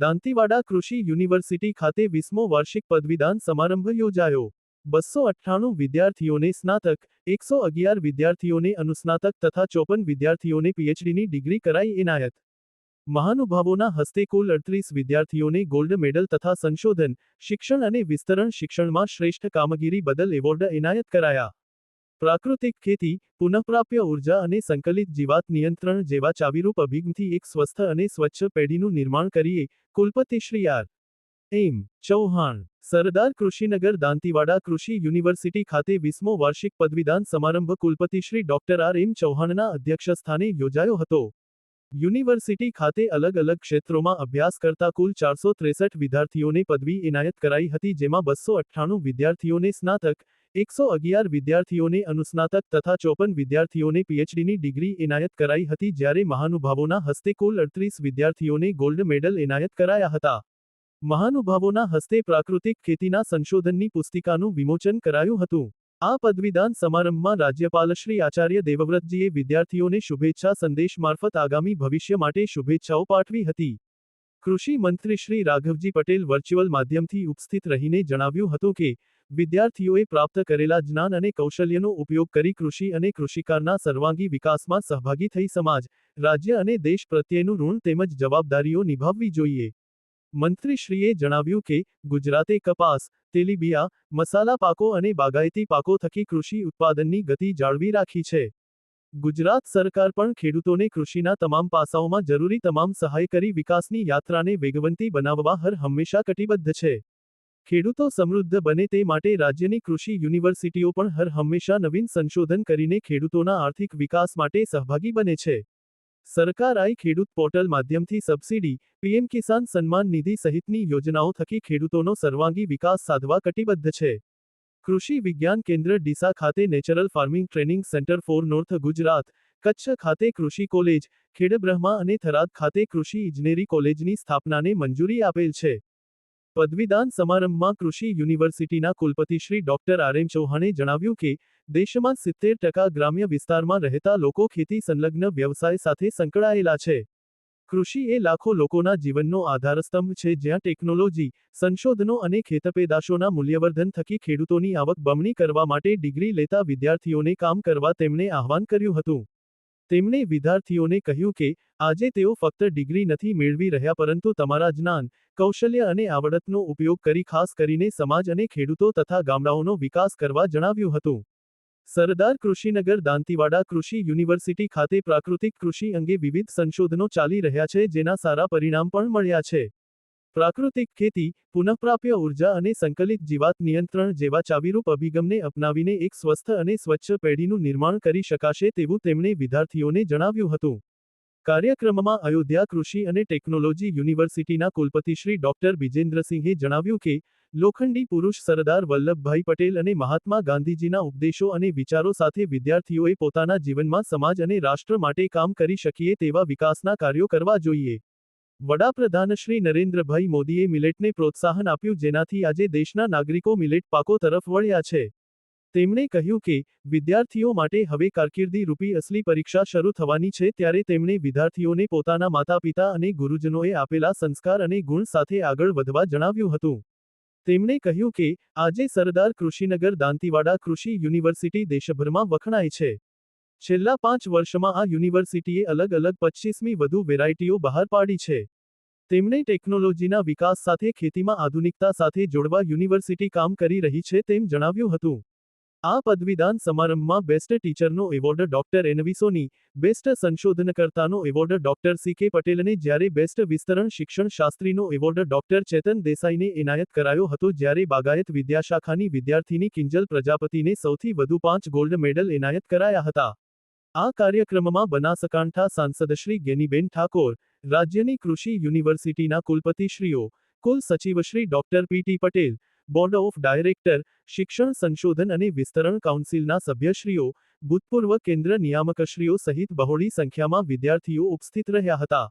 દાંતીવાડા કૃષિ યુનિવર્સિટી ખાતે વીસમો વાર્ષિક પદવીદાન સમારંભ યોજાયો. બસો અઠ્ઠાણું વિદ્યાર્થીઓને સ્નાતક, એકસો અગિયાર વિદ્યાર્થીઓને અનુસ્નાતક તથા ચોપન વિદ્યાર્થીઓને પીએચડીની ડિગ્રી કરાઈ એનાયત. મહાનુભાવોના હસ્તે કુલ અડત્રીસ વિદ્યાર્થીઓને ગોલ્ડ મેડલ તથા સંશોધન, શિક્ષણ અને વિસ્તરણ શિક્ષણમાં શ્રેષ્ઠ કામગીરી બદલ એવોર્ડ એનાયત કરાયા. પ્રાકૃતિક ખેતી, પુનઃપ્રાપ્ય ઊર્જા અને સંકલિત જીવાત નિયંત્રણ જેવા ચાવીરૂપ અભિગમથી એક સ્વસ્થ અને સ્વચ્છ પેઢીનું નિર્માણ કરીએ, કુલપતિ શ્રી આર. એમ. ચૌહાણ, સરદાર કૃષિનગર દાંતીવાડા કૃષિ યુનિવર્સિટી ખાતે વીસમો વાર્ષિક પદવીદાન સમારંભ કુલપતિ શ્રી ડોક્ટર આર. એમ. ચૌહાણના અધ્યક્ષસ્થાને યોજાયો હતો. યુનિવર્સિટી ખાતે અલગ અલગ ક્ષેત્રોમાં અભ્યાસ કરતા કુલ ચારસો ત્રેસઠ વિદ્યાર્થીઓને પદવી એનાયત કરાઈ હતી, જેમાં બસો અઠ્ઠાણું વિદ્યાર્થીઓને સ્નાતક એકસો અગિયાર વિદ્યાર્થીઓને અનુસ્નાતક તથા ચોપન વિદ્યાર્થીઓને પીએચડીની ડિગ્રી એનાયત કરાઈ હતી જ્યારે મહાનુભાવોના હસ્તે કુલ અડત્રીસ વિદ્યાર્થીઓને ગોલ્ડ મેડલ એનાયત કરાયા હતા. મહાનુભાવોના હસ્તે પ્રાકૃતિક ખેતીના સંશોધનની પુસ્તિકાનું વિમોચન કરાયું હતું. આ પદવીદાન સમારંભમાં રાજ્યપાલશ્રી આચાર્ય દેવવ્રતજીએ વિદ્યાર્થીઓને શુભેચ્છા સંદેશ મારફત આગામી ભવિષ્ય માટે શુભેચ્છાઓ પાઠવી હતી. કૃષિ મંત્રી શ્રી રાઘવજી પટેલ વર્ચ્યુઅલ માધ્યમથી ઉપસ્થિત રહીને જણાવ્યું હતું કે વિદ્યાર્થીઓએ પ્રાપ્ત કરેલા જ્ઞાન અને કૌશલ્યનો ઉપયોગ કરી કૃષિ અને કૃષિકારના સર્વાંગી વિકાસમાં સહભાગી થઈ સમાજ, રાજ્ય અને દેશ પ્રત્યેનું ઋણ તેમજ જવાબદારીઓ નિભાવવી જોઈએ. મંત્રીશ્રીએ જણાવ્યું કે, ગુજરાતે કપાસ, તેલીબિયા, મસાલા પાકો અને બાગાયતી પાકો થકી કૃષિ ઉત્પાદનની ગતિ જાળવી રાખી છે. ગુજરાત સરકાર પણ ખેડૂતોને કૃષિના તમામ પાસાઓમાં જરૂરી તમામ સહાય કરી વિકાસની યાત્રાને વેગવંતી બનાવવા હર હંમેશા કટિબદ્ધ છે. ખેડૂતો સમૃદ્ધ બને તે માટે રાજ્યની કૃષિ યુનિવર્સિટીઓ પણ હર હંમેશા નવીન સંશોધન કરીને ખેડૂતોના આર્થિક વિકાસ માટે સહભાગી બને છે. સરકાર આઈ ખેડૂત પોર્ટલ માધ્યમથી સબસિડી, પીએમ કિસાન સન્માન નિધિ સહિતની યોજનાઓ થકી ખેડૂતોનો સર્વાંગી વિકાસ સાધવા કટિબદ્ધ છે. કૃષિ વિજ્ઞાન કેન્દ્ર ડીસા ખાતે natural farming training centre for north Gujarat, Kutch ખાતે કૃષિ કોલેજ, ખેડબ્રહ્મા અને થરાદ ખાતે કૃષિ ઇજનેરી કોલેજની સ્થાપનાને મંજૂરી આપેલ છે. પદવીદાન સમારંભમાં કૃષિ યુનિવર્સિટીના કુલપતિ શ્રી ડોક્ટર આર એમ ચૌહાણે જણાવ્યું કે, દેશમાં સિત્તેર ટકા ગ્રામ્ય વિસ્તારમાં રહેતા લોકો ખેતી સંલગ્ન વ્યવસાય સાથે સંકળાયેલા છે. કૃષિ એ લાખો લોકોના જીવનનો આધારસ્તંભ છે જ્યાં ટેકનોલોજી, સંશોધનો અને ખેતપેદાશોના મૂલ્યવર્ધન થકી ખેડૂતોની આવક બમણી કરવા માટે ડિગ્રી લેતા વિદ્યાર્થીઓને કામ કરવા તેમણે આહવાન કર્યું હતું. તેમણે વિદ્યાર્થીઓને કહ્યું કે, આજે તેઓ ફક્ત ડિગ્રી નથી મેળવી રહ્યા પરંતુ તમારા જ્ઞાન, કૌશલ્ય અને આવડતનો ઉપયોગ કરી ખાસ કરીને સમાજ અને ખેડૂતો તથા ગામડાઓનો વિકાસ કરવા જણાવ્યું હતું. સરદાર કૃષિનગર દાંતીવાડા કૃષિ યુનિવર્સિટી ખાતે પ્રાકૃતિક કૃષિ અંગે વિવિધ સંશોધનો ચાલી રહ્યા છે જેના સારા પરિણામ પણ મળ્યા છે. પ્રાકૃતિક ખેતી, પુનઃપ્રાપ્ય ઊર્જા અને સંકલિત જીવાત નિયંત્રણ જેવા ચાવીરૂપ અભિગમને અપનાવીને એક સ્વસ્થ અને સ્વચ્છ પેઢીનું નિર્માણ કરી શકાશે તેવું તેમણે વિદ્યાર્થીઓને જણાવ્યું હતું. કાર્યક્રમમાં અયોધ્યા કૃષિ અને ટેકનોલોજી યુનિવર્સિટીના કુલપતિ શ્રી ડોક્ટર વિજેન્દ્રસિંહે જણાવ્યું કે, લોખંડી પુરુષ સરદાર વલ્લભભાઈ પટેલ અને મહાત્મા ગાંધીજીના ઉપદેશો અને વિચારો સાથે વિદ્યાર્થીઓએ પોતાના જીવનમાં સમાજ અને રાષ્ટ્ર માટે કામ કરી શકીએ તેવા વિકાસના કાર્યો કરવા જોઈએ. વડાપ્રધાન શ્રી નરેન્દ્રભાઈ મોદીએ મિલેટને પ્રોત્સાહન આપ્યું જેનાથી આજે દેશના નાગરિકો મિલેટ પાકો તરફ વળ્યા છે. તેમણે કહ્યું કે, વિદ્યાર્થીઓ માટે હવે કારકિર્દી રૂપી અસલી પરીક્ષા શરૂ થવાની છે ત્યારે તેમણે વિદ્યાર્થીઓને પોતાના માતા પિતા અને ગુરુજનોએ આપેલા સંસ્કાર અને ગુણ સાથે આગળ વધવા જણાવ્યું હતું. તેમણે કહ્યું કે, આજે સરદાર કૃષિનગર દાંતીવાડા કૃષિ યુનિવર્સિટી દેશભરમાં વખણાય છે. છેલ્લા પાંચ વર્ષમાં આ યુનિવર્સિટીએ અલગ અલગ પચ્ચીસમી વધુ વેરાયટીઓ બહાર પાડી છે. તેમણે ટેકનોલોજીના વિકાસ સાથે ખેતીમાં આધુનિકતા સાથે જોડવા યુનિવર્સિટી કામ કરી રહી છે તેમ જણાવ્યું હતું. આ પદવીદાન સમારંભમાં બેસ્ટ ટીચરનો એવોર્ડ ડોક્ટર એનવિસોની, બેસ્ટ સંશોધનકર્તાનો એવોર્ડ ડોક્ટર સી કે પટેલને જ્યારે બેસ્ટ વિસ્તરણ શિક્ષણ શાસ્ત્રીનો એવોર્ડ ડોક્ટર ચેતન દેસાઈને એનાયત કરાયો હતો જ્યારે બાગાયત વિદ્યાશાખાની વિદ્યાર્થીની કિંજલ પ્રજાપતિને સૌથી વધુ પાંચ ગોલ્ડ મેડલ એનાયત કરાયા હતા. આ કાર્યક્રમમાં બનાસકાંઠા સાંસદ શ્રી ગેનીબેન ઠાકોર, રાજ્યની કૃષિ યુનિવર્સિટીના કુલપતિશ્રીઓ, કુલ સચિવશ્રી doctor P T Patel, board of director, શિક્ષણ સંશોધન અને વિસ્તરણ કાઉન્સિલના સભ્યશ્રીઓ, ભૂતપૂર્વ કેન્દ્ર નિયામકશ્રીઓ સહિત બહોળી સંખ્યામાં વિદ્યાર્થીઓ ઉપસ્થિત રહ્યા હતા.